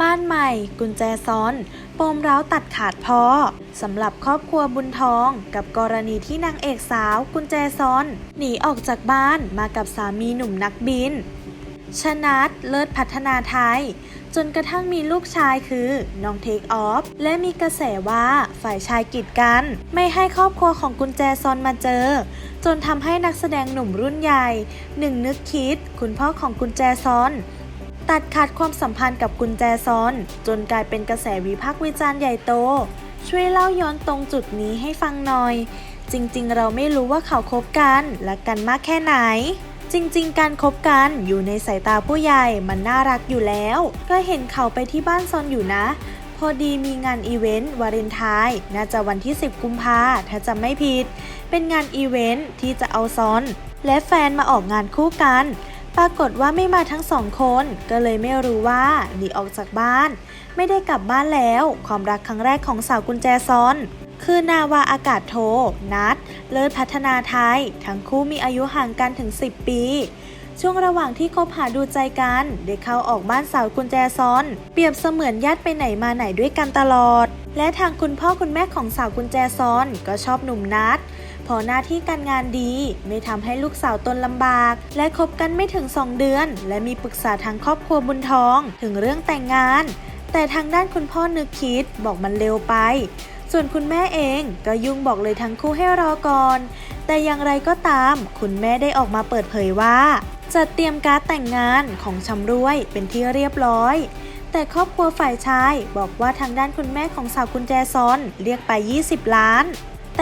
บ้านใหม่ กุญแจซ้อน ปมร้าวตัดขาดพ่อสำหรับครอบครัวบุญทอง กับกรณีที่นางเอกสาว กุญแจซ้อน หนีออกจากบ้านมากับสามีหนุ่มนักบิน ชนัดเลิศพัฒนาไทย จนกระทั่งมีลูกชายคือ น้องเทคออฟ และมีกระแสว่าฝ่ายชายกีดกัน ไม่ให้ครอบครัวของกุญแจซอนมาเจอ จนทำให้นักแสดงหนุ่มรุ่นใหญ่ หนึ่งนึกคิด คุณพ่อของกุญแจซอน ตัดขาดความสัมพันธ์กับกุญแจซอน จนกลายเป็นกระแสวิพากษ์วิจารณ์ใหญ่โต ช่วยเล่าย้อนตรงจุดนี้ให้ฟังหน่อย จริงๆ เราไม่รู้ว่าเขาคบกันและกันมากแค่ไหนจริงๆ การคบกันอยู่ในสายตาผู้ใหญ่มันน่ารักอยู่แล้ว ก็เห็นเขาไปที่บ้านซอนอยู่นะ พอดีมีงานอีเวนต์วาเลนไทน์น่าจะวันที่ 10 กุมภาถ้าจำไม่ผิด เป็นงานอีเวนต์ที่จะเอาซอน และแฟนมาออกงานคู่กัน ปรากฏว่าไม่มาทั้งสองคน ก็เลยไม่รู้ว่าหนีออกจากบ้าน ไม่ได้กลับบ้านแล้ว ความรักครั้งแรกของสาวกุญแจซอน คือนาวาอากาศโท นัด เลิศพัฒนาไทย ทั้งคู่มีอายุห่างกันถึง 10 ปีช่วงระหว่างที่คบหาดูใจกัน ได้เข้าออกบ้านสาวกุญแจซอน เปรียบเสมือนญาติไปไหนมาไหนด้วยกันตลอด และทางคุณพ่อคุณแม่ของสาวกุญแจซอน ก็ชอบหนุ่มนัด อหน้าที่การงานดี ไม่ทำให้ลูกสาวตนลำบาก และคบกันไม่ถึง 2 เดือน และมีปรึกษาทางครอบครัวบุญทอง ถึงเรื่องแต่งงาน แต่ทางด้านคุณพ่อนึกคิดบอกมันเร็วไป ส่วนคุณแม่เองก็ยุ่งบอกเลยทั้งคู่ให้รอก่อน แต่อย่างไรก็ตาม คุณแม่ได้ออกมาเปิดเผยว่าจะเตรียมการแต่งงานของชำรวยเป็นที่เรียบร้อย แต่ครอบครัวฝ่ายชายบอกว่าทางด้านคุณแม่ของสาวกุญแจซอนเรียกไป 20 ล้าน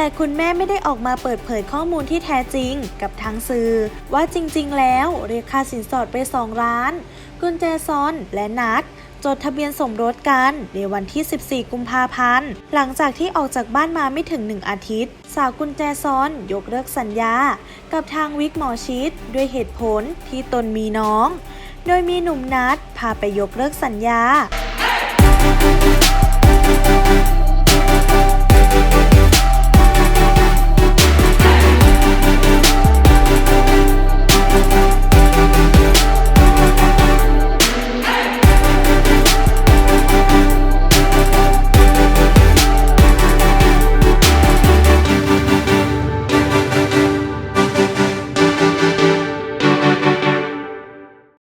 แต่คุณแม่ไม่ได้ออกมาเปิดเผยข้อมูลที่แท้จริงกับทางสื่อ ว่าจริงๆ แล้วเรียกค่าสินสอดไป 2 ล้าน กุญแจซอนและนัดจดทะเบียนสมรสกันในวันที่ 14 กุมภาพันธ์ หลังจากที่ออกจากบ้านมาไม่ถึง 1 อาทิตย์ สาวกุญแจซ้อนยกเลิกสัญญา กับทางวิกหมอชิดด้วยเหตุผลที่ตนมีน้อง โดยมีหนุ่มนัดพาไปยกเลิกสัญญา